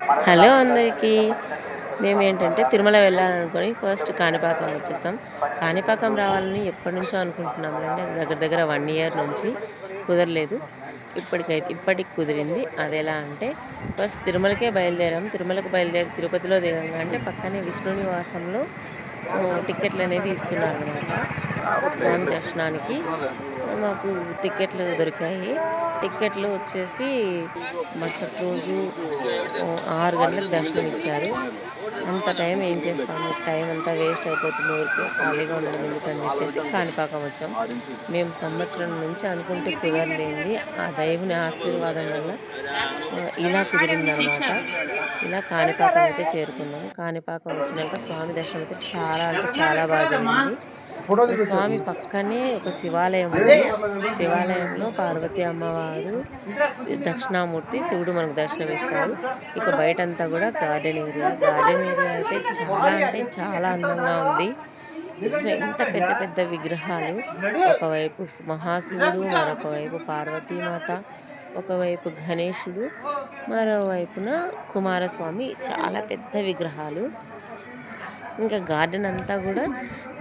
Hello అందరికీ. మేము ఏంటంటే తిరుమల వెళ్ళాలనుకొని ఫస్ట్ కాణిపాకం వచ్చేసాం. కాణిపాకం రావాలని ఎప్పటి నుంచో అనుకుంటున్నాం అంటే దగ్గర దగ్గర వన్ ఇయర్ నుంచి కుదరలేదు. ఇప్పటికైతే ఇప్పటికి కుదిరింది. అది ఎలా అంటే ఫస్ట్ తిరుమలకే బయలుదేరాం తిరుమలకు బయలుదేరి తిరుపతిలో దిగంగా అంటే పక్కనే విష్ణు నివాసంలో టిక్కెట్లు టికెట్లు అనేది ఇస్తున్నారు అనమాట స్వామి దర్శనానికి మాకు టికెట్లు దొరికాయి. టిక్కెట్లు వచ్చేసి మరుసటి రోజు ఆరు గంటలకు దర్శనం ఇచ్చారు. అంత టైం ఏం చేస్తాము? టైం అంతా వేస్ట్ అయిపోతుంది ఊరికి ఖాళీగా ఉండడం ఎందుకని చెప్పేసి కాణిపాకం వచ్చాం. మేము సంవత్సరం నుంచి అనుకుంటే కుదరలేంది ఆ దైవుని ఆశీర్వాదం వల్ల ఇలా ఇలా కుదిరిందనమాట. ఇలా కాణిపాకం అయితే చేరుకున్నాం. కాణిపాకం వచ్చినాక స్వామి దర్శనం అయితే చాలా అంటే చాలా బాగా జరిగింది. స్వామి పక్కనే ఒక శివాలయం ఉంది. శివాలయంలో పార్వతీ అమ్మవారు దక్షిణామూర్తి శివుడు మనకు దర్శనం ఇస్తాడు ఇక బయటంతా కూడా గార్డెన్ ఏరియా. గార్డెన్ ఏరియా అయితే చాలా అంటే చాలా అందంగా ఉంది. కృష్ణ ఎంత పెద్ద పెద్ద విగ్రహాలు. ఒకవైపు మహాశివుడు మరొక వైపు పార్వతీమాత ఒకవైపు గణేశుడు మరోవైపున కుమారస్వామి. చాలా పెద్ద విగ్రహాలు. ఇంకా గార్డెన్ అంతా కూడా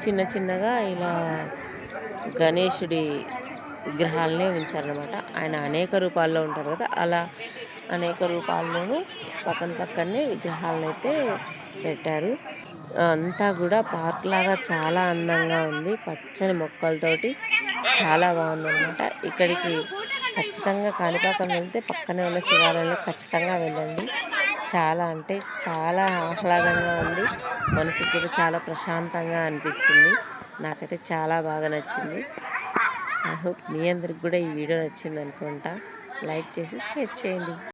చిన్న చిన్నగా ఇలా గణేషుడి విగ్రహాలనే ఉంచారనమాట ఆయన అనేక రూపాల్లో ఉంటారు కదా అలా అనేక రూపాల్లోనూ పక్కన పక్కనే విగ్రహాలను అయితే పెట్టారు. అంతా కూడా పార్క్ లాగా చాలా అందంగా ఉంది పచ్చని మొక్కలతోటి చాలా బాగుందన్నమాట. ఇక్కడికి ఖచ్చితంగా కాణిపాకం వెళ్తే పక్కనే ఉన్న శివాలయంలో ఖచ్చితంగా వెళ్ళండి. చాలా అంటే చాలా ఆహ్లాదంగా ఉంది. మనసుకు కూడా చాలా ప్రశాంతంగా అనిపిస్తుంది. నాకైతే చాలా బాగా నచ్చింది. ఐ హోప్ మీ అందరికి కూడా ఈ వీడియో నచ్చింది అనుకుంటా లైక్ చేసి షేర్ చేయండి.